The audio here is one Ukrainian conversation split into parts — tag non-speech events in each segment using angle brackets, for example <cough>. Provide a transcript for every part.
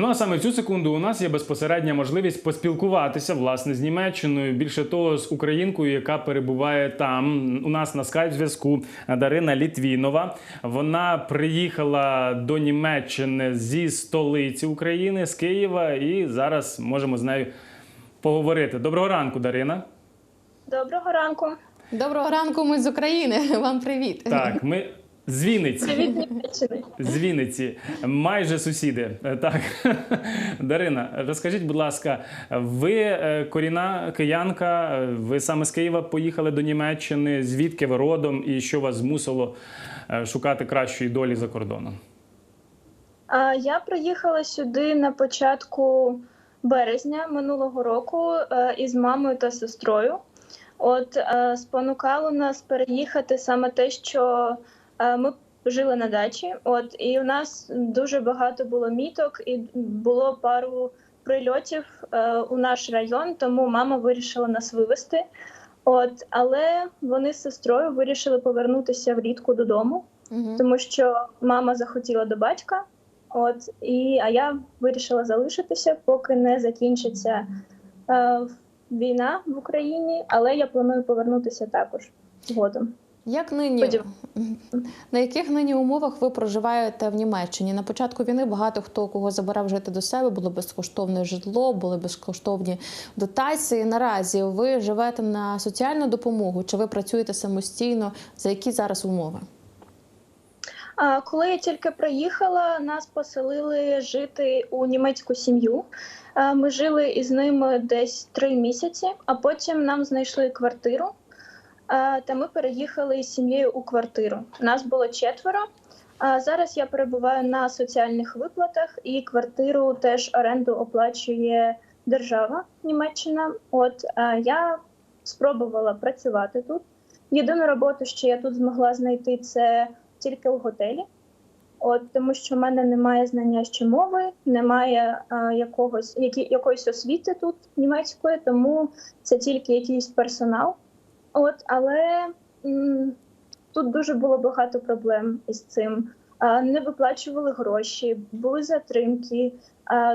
Ну а саме в цю секунду у нас є безпосередня можливість поспілкуватися власне з Німеччиною. Більше того, з українкою, яка перебуває там. У нас на скайп зв'язку Дарина Літвінова. Вона приїхала до Німеччини зі столиці України з Києва, і зараз можемо з нею поговорити. Доброго ранку, Дарина. Доброго ранку. Доброго ранку, ми з України. <laughs> Вам привіт. Так, ми з Вінниці. З Вінниці, майже сусіди. Е, Так, Дарина, розкажіть, будь ласка, ви е, корінна киянка, е, ви саме з Києва поїхали до Німеччини. Звідки ви родом і що вас змусило шукати кращої долі за кордоном? Я приїхала сюди на початку березня минулого року із мамою та сестрою. От спонукало нас переїхати саме те, що ми жили на дачі. От і у нас дуже багато було міток, і було пару прильотів е, у наш район, тому мама вирішила нас вивезти. От, але вони з сестрою вирішили повернутися влітку додому. Мгм. тому що мама захотіла до батька. От і а я вирішила залишитися, поки не закінчиться е, війна в Україні, але я планую повернутися також згодом. Як нині на яких нині умовах ви проживаєте в Німеччині? На початку війни багато хто кого забирав жити до себе, було безкоштовне житло, були безкоштовні дотації. Наразі ви живете на соціальну допомогу, чи ви працюєте самостійно? За які зараз умови? Коли я тільки приїхала, нас поселили жити у німецьку сім'ю. Ми жили із ними десь три місяці, а потім нам знайшли квартиру. Та ми переїхали з сім'єю у квартиру. Нас було четверо. Зараз я перебуваю на соціальних виплатах, і квартиру теж оренду оплачує держава Німеччина. От я спробувала працювати тут. Єдину роботу, що я тут змогла знайти, це тільки в готелі. От тому, що в мене немає знання ще мови, немає а, якогось які, якоїсь освіти тут німецької, тому це тільки якийсь персонал. От, але м, тут дуже було багато проблем із цим. Не виплачували гроші, були затримки.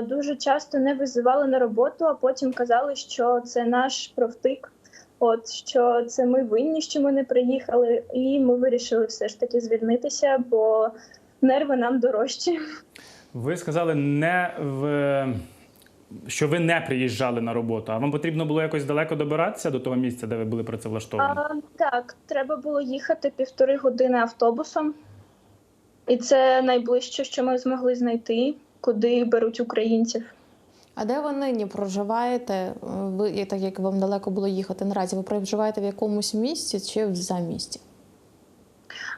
Дуже часто не визивали на роботу, а потім казали, що це наш профтик. От що це ми винні, що ми не приїхали, і ми вирішили все ж таки звільнитися, бо нерви нам дорожчі. Ви сказали, не в що ви не приїжджали на роботу, а вам потрібно було якось далеко добиратися до того місця, де ви були працевлаштовані? А, так, треба було їхати півтори години автобусом, і це найближче, що ми змогли знайти, куди беруть українців. А де ви нині проживаєте? Ви так як вам далеко було їхати наразі? Ви проживаєте в якомусь місті чи за місті?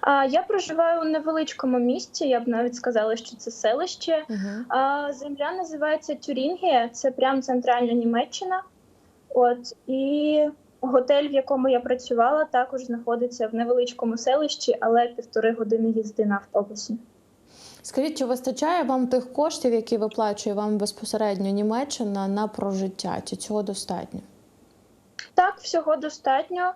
А я проживаю у невеличкому місті. Я б навіть сказала, що це селище. А, земля називається Тюрінгія, це прям центральна Німеччина. От і готель, в якому я працювала, також знаходиться в невеличкому селищі, але півтори години їзди на автобусі. Скажіть, чи вистачає вам тих коштів, які виплачує вам безпосередньо Німеччина на прожиття? Чи цього достатньо? Так, всього достатньо.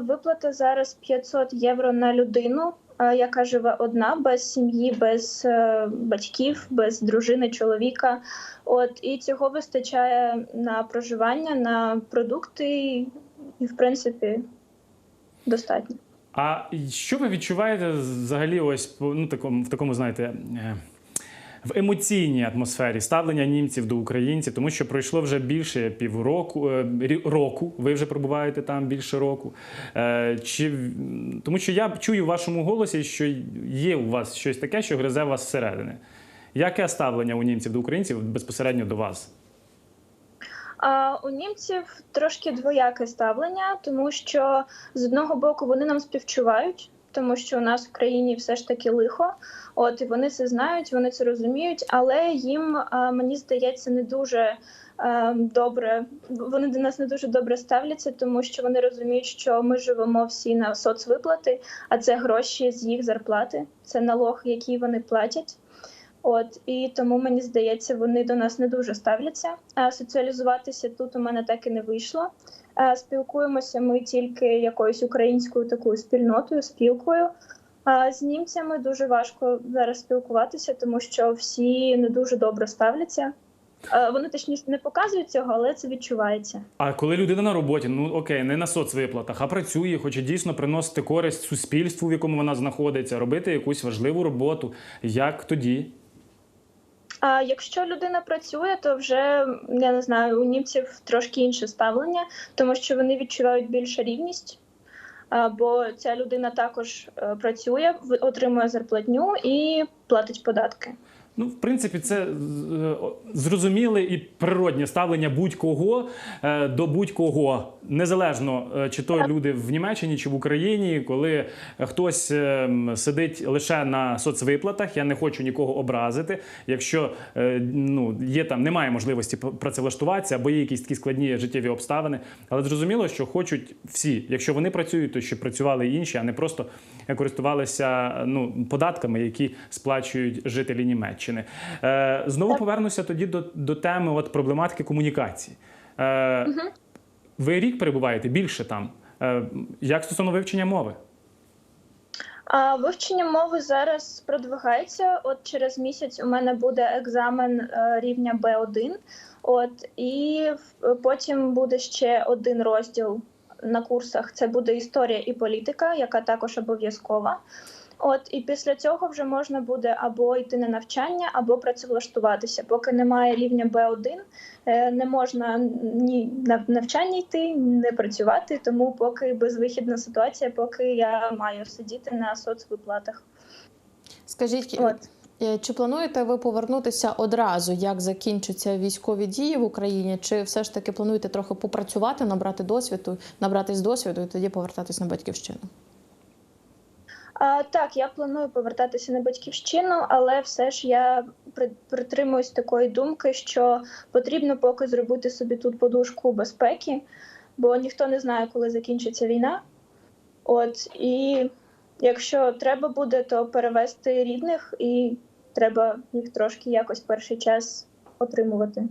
Виплата зараз 500 євро на людину, яка живе одна, без сім'ї, без е, батьків, без дружини, чоловіка. От і цього вистачає на проживання, на продукти, і в принципі достатньо. А що ви відчуваєте взагалі, ось ну, такому, в такому, знаєте, е, в емоційній атмосфері ставлення німців до українців, тому що пройшло вже більше півроку е, року. Ви вже пробуваєте там більше року. Е, Чи тому, що я чую в вашому голосі, що є у вас щось таке, що гризе вас зсередини. Яке ставлення у німців до українців безпосередньо до вас? У німців трошки двояке ставлення, тому що з одного боку вони нам співчувають, тому що у нас в країні все ж таки лихо. От і вони це знають, вони це розуміють, але їм мені здається не дуже е, добре. Вони до нас не дуже добре ставляться, тому що вони розуміють, що ми живемо всі на соцвиплати, а це гроші з їх зарплати, це налог, який вони платять. От і тому мені здається, вони до нас не дуже ставляться. А соціалізуватися тут у мене так і не вийшло. А спілкуємося ми тільки якоюсь українською такою спільнотою, спілкою. А з німцями дуже важко зараз спілкуватися, тому що всі не дуже добре ставляться. Е, Вони точніше не показують цього, але це відчувається. А коли людина на роботі, ну окей, не на соцвиплатах, а працює, хоче дійсно приносити користь суспільству, в якому вона знаходиться, робити якусь важливу роботу. Як тоді? А якщо людина працює, то вже я не знаю, у німців трошки інше ставлення, тому що вони відчувають більше рівність. Бо ця людина також е, працює, отримує зарплатню і платить податки. Ну, в принципі, це е, зрозуміле і природнє ставлення будь-кого е, до будь-кого, незалежно е, чи то люди в Німеччині чи в Україні, коли хтось сидить лише на соцвиплатах. Я не хочу нікого образити. Якщо ну є там, немає можливості працевлаштуватися або є якісь такі складні життєві обставини. Але зрозуміло, що хочуть всі. Якщо вони працюють, то щоб працювали інші, а не просто користувалися ну податками, які сплачують жителі Німеччини. Е, знову повернуся тоді до, до теми от проблематики комунікації. Е, Ви рік перебуваєте більше там. Е, як стосовно вивчення мови? А вивчення мови зараз продвигається. От через місяць у мене буде екзамен е, рівня B1. От і потім буде ще один розділ на курсах. Це буде історія і політика, яка також обов'язкова. От і після цього вже можна буде або йти на навчання, або працевлаштуватися. Поки немає рівня B1, е, не можна ні на навчання йти, не працювати. Тому поки безвихідна ситуація, поки я маю сидіти на соцвиплатах. Скажіть, От. е, чи плануєте ви повернутися одразу, як закінчаться військові дії в Україні? Чи все ж таки плануєте трохи попрацювати, набрати досвіду, набратись досвіду і тоді повертатись на батьківщину? А, так, я планую повертатися на батьківщину, але все ж я при- притримуюсь такої думки, що потрібно поки зробити собі тут подушку безпеки, бо ніхто не знає, коли закінчиться війна. От і якщо треба буде, то перевести рідних, і треба їх трошки якось перший час отримувати.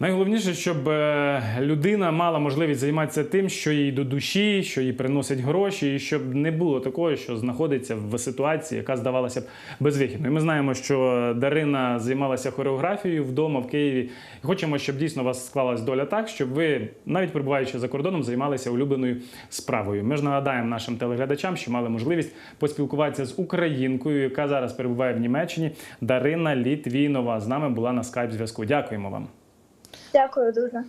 Найголовніше, щоб е, людина мала можливість займатися тим, що їй до душі, що їй приносить гроші, і щоб не було такого, що знаходиться в ситуації, яка здавалася б безвихідною. Ми знаємо, що Дарина займалася хореографією вдома в Києві. Хочемо, щоб дійсно у вас склалась доля так, щоб ви, навіть перебуваючи за кордоном, займалися улюбленою справою. Ми ж нагадаємо нашим телеглядачам, що мали можливість поспілкуватися з українкою, яка зараз перебуває в Німеччині. Дарина Літвінова з нами була на скайп зв'язку. Дякуємо вам. Дякую дуже.